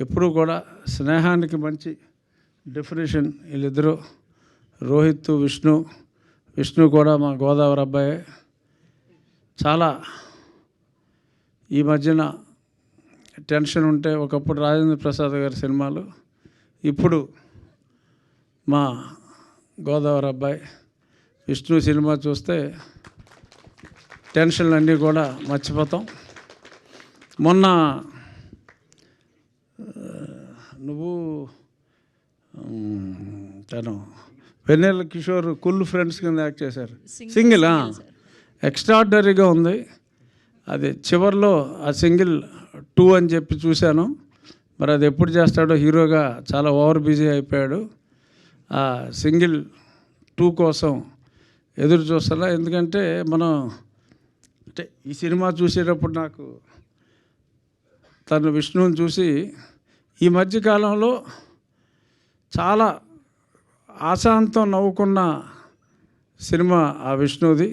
ఎప్పుడూ కూడా స్నేహానికి మంచి డెఫినేషన్ వీళ్ళిద్దరూ. రోహిత్ విష్ణు విష్ణు కూడా మా గోదావరి అబ్బాయి. చాలా ఈ మధ్యన టెన్షన్ ఉంటే ఒకప్పుడు రాజేంద్ర ప్రసాద్ గారి సినిమాలు ఇప్పుడు మా గోదావరి అబ్బాయి విష్ణు సినిమా చూస్తే టెన్షన్లు అన్నీ కూడా మర్చిపోతాం. మొన్న నువ్వు తను. వెన్నెల కిషోర్ కుల్ ఫ్రెండ్స్ కింద యాక్ట్ చేశారు. సింగిల్ ఎక్స్ట్రాడినరీగా ఉంది. అది చివరిలో ఆ సింగిల్ టూ అని చెప్పి చూశాను. మరి అది ఎప్పుడు చేస్తాడో హీరోగా చాలా ఓవర్ బిజీ అయిపోయాడు. ఆ సింగిల్ టూ కోసం ఎదురు చూస్తున్నా. ఎందుకంటే మనం అంటే ఈ సినిమా చూసేటప్పుడు నాకు తను విష్ణువుని చూసి ఈ మధ్యకాలంలో చాలా ఆశాంతం నవ్వుకున్న సినిమా ఆ విష్ణుది.